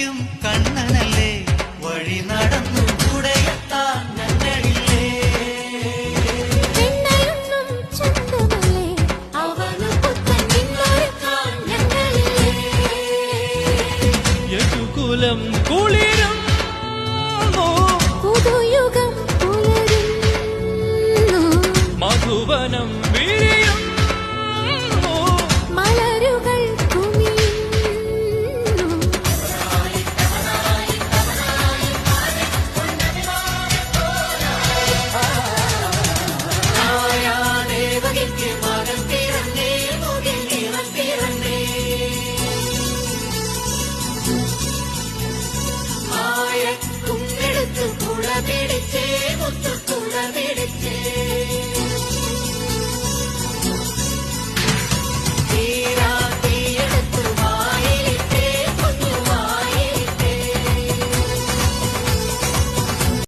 വിളിക്കും കണ്ണനല്ലേ? വഴി നടന്നു കൂടെയെത്താൻ ഞങ്ങളില്ലേ? യദുകുലം കുളിരും പുതുയുഗം മധുവനം പിടിച്ച്